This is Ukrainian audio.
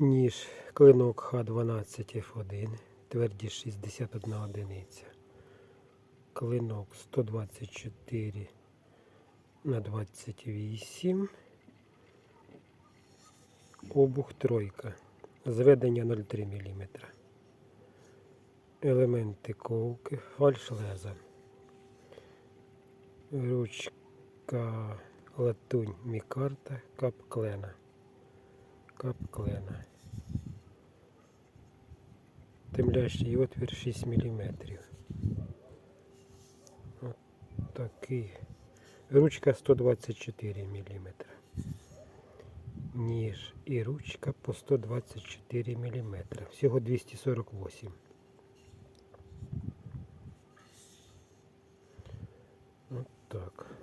ніж клинок Х12 F1, твердість 61 одиниця. Клинок 124 на 28. Обух тройка. Зведення 0,3 мм. Елементи ковки, фальш леза. Ручка латунь мікарта, кап клена. Кап клена. Темлящий отвір 6 мм. От такий. Ручка 124 мм. Ніж і ручка по 124 мм. Всього 248. От так.